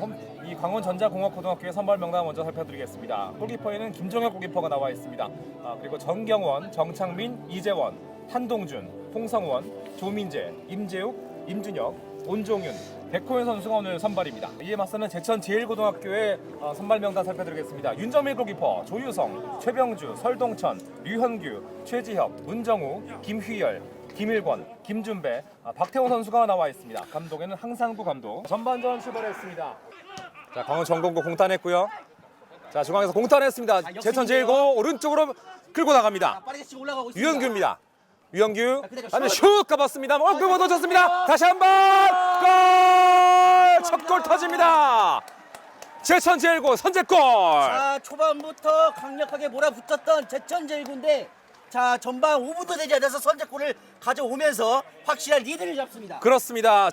홈- 이 광원전자공업고등학교의 선발 명단 먼저 살펴드리겠습니다. 골키퍼에는 김종혁 골키퍼가 나와 있습니다. 아, 그리고 정경원, 정창민, 이재원, 한동준, 홍성원, 조민재, 임재욱, 임준혁, 온종윤, 백호연 선수가 오늘 선발입니다. 이에 맞서는 제천 제1고등학교의 어, 선발 명단 살펴드리겠습니다. 윤정일 골키퍼, 조유성, 최병주, 설동천, 류현규, 최지혁, 문정우, 김휘열, 김일권, 김준배, 아, 박태호 선수가 나와 있습니다. 감독에는 항상구 감독. 전반전 출발했습니다. 자, 강원 전공고 공탄했고요. 자, 중앙에서 공탄했습니다. 역습인데요. 제천 제1고 오른쪽으로 끌고 나갑니다. 빠르게 지금 올라가고 있습니다. 유현규입니다. 유현규 그대로 아니 슛. 슛 가봤습니다. 어, 그거 놓쳤습니다. 다시 한번 골! 첫 골 터집니다. 제천 제1고 선제골. 자 초반부터 강력하게 몰아붙었던 제천 제일군데 자 전반 5분도 되지 않아서 선제골을 가져오면서 확실한 리드를 잡습니다. 그렇습니다.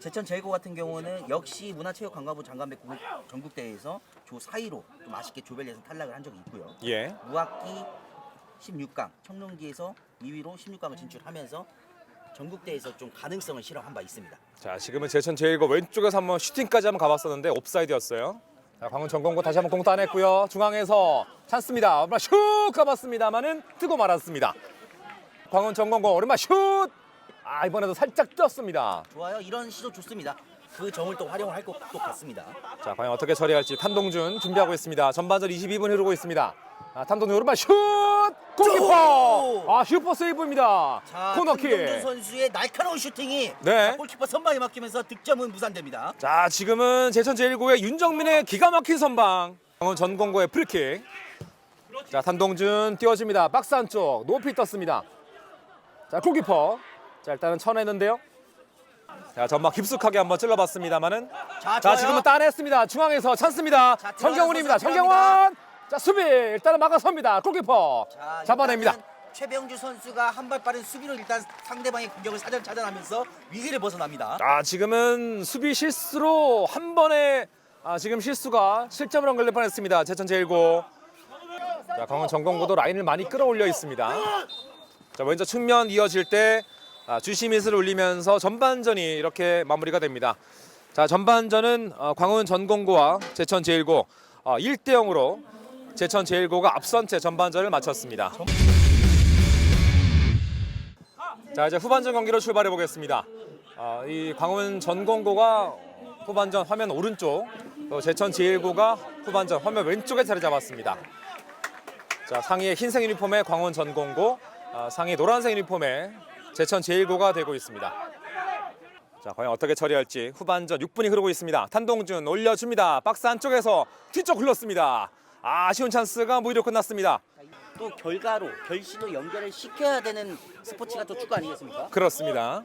제천 제일고 같은 경우는 역시 문화체육관광부 장관배 국- 전국대회에서 조 4위로 좀 아쉽게 조별예선 탈락을 한 적이 있고요. 예. 무학기 16강 청룡기에서 2위로 16강을 진출하면서 전국대회에서 좀 가능성을 실험한 바 있습니다. 자, 지금은 제천 제1고 왼쪽에서 한번 슈팅까지 한번 가봤었는데 옵사이드였어요. 자, 광원 전공고 다시 한번 공단했고요. 중앙에서 찬스입니다. 오른발 슛 가봤습니다만은 뜨고 말았습니다. 광원 전공고 오른발 슛. 아, 이번에도 살짝 떴습니다. 좋아요. 이런 시도 좋습니다. 그 점을 또 활용을 할 것 같습니다. 자, 과연 어떻게 처리할지 탄동준 준비하고 있습니다. 전반전 22분 흐르고 있습니다. 아, 탄동준 오른발 슛! 골키퍼! 아, 슈퍼 세이브입니다. 자, 코너킥. 김동준 선수의 날카로운 슈팅이 네. 자, 골키퍼 선방에 맡기면서 득점은 무산됩니다. 자, 지금은 제천 제1고의 윤정민의 기가 막힌 선방. 강원 전공고의 프리킥. 자, 탄동준 띄워줍니다. 박스 안쪽 높이 떴습니다. 자, 골키퍼. 자, 일단은 쳐내는데요. 자, 전방 깊숙하게 한번 찔러봤습니다만은 자, 자, 좋아요. 지금은 따냈습니다. 중앙에서 찬스입니다. 자, 들어가는 정경훈입니다. 선수 정경원. 자, 수비 일단은 막아섭니다. 골키퍼 자, 잡아냅니다. 일단은 최병주 선수가 한 발 빠른 수비로 일단 상대방의 공격을 사전 차단하면서 위기를 벗어납니다. 아, 지금은 수비 실수로 한 번에 아, 지금 실수가 실점을 언급할 뻔했습니다. 제천 제1고. 자, 강원 전공고도 라인을 많이 끌어올려 있습니다. 자, 먼저 측면 이어질 때 아, 주심 미스를 울리면서 전반전이 이렇게 마무리가 됩니다. 자, 전반전은 어, 광원 전공고와 제천 제1고 어, 1대 0으로 제천 제1고가 앞선 채 전반전을 마쳤습니다. 자, 이제 후반전 경기로 출발해 보겠습니다. 아, 이 광원 전공고가 후반전 화면 오른쪽, 또 제천 제1고가 후반전 화면 왼쪽에 자리 잡았습니다. 자, 상의에 흰색 유니폼의 광원 전공고, 아, 상의 노란색 유니폼의 제천 제1고가 되고 있습니다. 자, 과연 어떻게 처리할지 후반전 6분이 흐르고 있습니다. 탄동준 올려줍니다. 박스 안쪽에서 뒤쪽 흘렀습니다. 아, 아쉬운 찬스가 무의로 끝났습니다. 또 결과로 결실로 연결을 시켜야 되는 스포츠가 또 축구 아니겠습니까? 그렇습니다.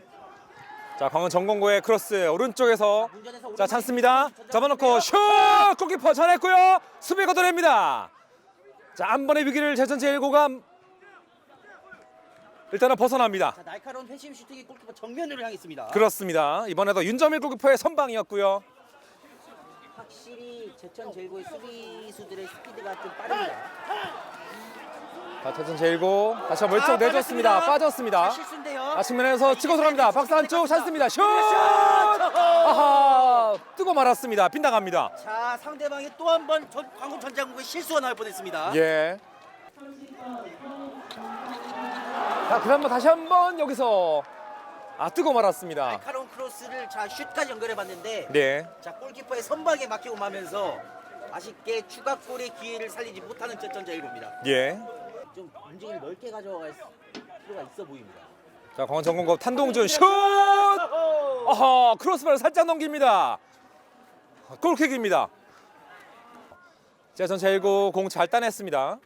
자, 광원 전공고의 크로스 오른쪽에서 자, 찬스입니다. 잡아놓고 슛! 골키퍼 전했고요. 수비 걷어냅니다. 자, 한 번의 위기를 제천 제1고가 일단은 벗어납니다. 자, 날카로운 회심 슈팅이 골키퍼 정면으로 향했습니다. 그렇습니다. 이번에도 윤점일 골키퍼의 선방이었고요. 확실히 제천 제일고의 수비수들의 스피드가 좀 빠릅니다. 자, 제천 제1고 다시 한번 왼쪽 아, 내줬습니다. 빠졌습니다. 실수인데요. 아, 측면에서 치고 들어갑니다. 박스 안쪽 찬스입니다. 슛! 아하! 뜨고 말았습니다. 빗나갑니다. 자, 상대방이 또 한 번 광군 전장국의 실수가 나올 뻔했습니다. 예. 자, 그 한번 다시 한번 여기서 아 뜨고 말았습니다. 날카로운 크로스를 자 슛까지 연결해 봤는데 네. 자 골키퍼의 선방에 맡기고 마면서 아쉽게 추가골의 기회를 살리지 못하는 제천 제일고입니다. 예. 좀 움직임을 넓게 가져갈 필요가 있어 보입니다. 자, 광원 전공고 탄동준 슛! 아하, 크로스바를 살짝 넘깁니다. 골킥입니다. 제천 제일고 공잘 따냈습니다.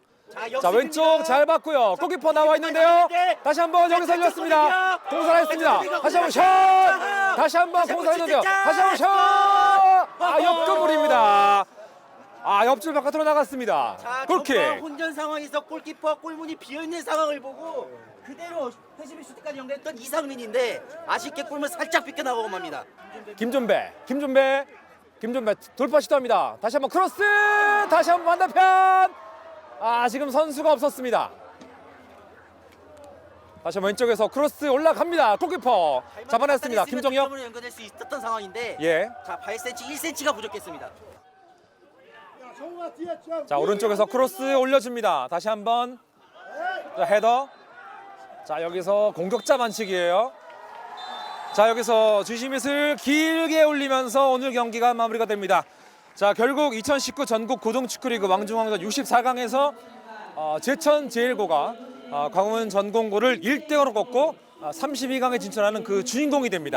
자. 왼쪽 잘 봤고요. 골키퍼 나와 있는데요. 다시 한번 여기서 열렸습니다. 공사했습니다. 다시 한번 샷! 다시 한번 공사했는데요. 다시 한번 샷! 아, 옆구물입니다. 아, 옆줄 바깥으로 나갔습니다. 자, 골킥. 혼전 상황에서 골키퍼 골문이 비어 있는 상황을 보고 그대로 패시브 슈트까지 연결했던 이상민인데 아쉽게 골문 살짝 빗겨나가고 맙니다. 김준배, 김준배, 김준배 돌파 시도합니다. 다시 한번 크로스, 다시 한번 반대편. 아 지금 선수가 없었습니다. 다시 한번 왼쪽에서 크로스 올라갑니다. 골키퍼 잡아냈습니다. 김정혁. 점으로 연결될 수 있었던 상황인데 예. 자 8cm, 1cm가 부족했습니다. 자 오른쪽에서 크로스 올려줍니다. 다시 한번 자, 헤더. 자 여기서 공격자 반칙이에요. 자 여기서 주심잇을 길게 올리면서 오늘 경기가 마무리가 됩니다. 자 결국 2019 전국 고등축구리그 왕중왕전 64강에서 어, 제천 제일고가 어, 광화문 전공고를 1대 0으로 꺾고 어, 32강에 진출하는 그 주인공이 됩니다.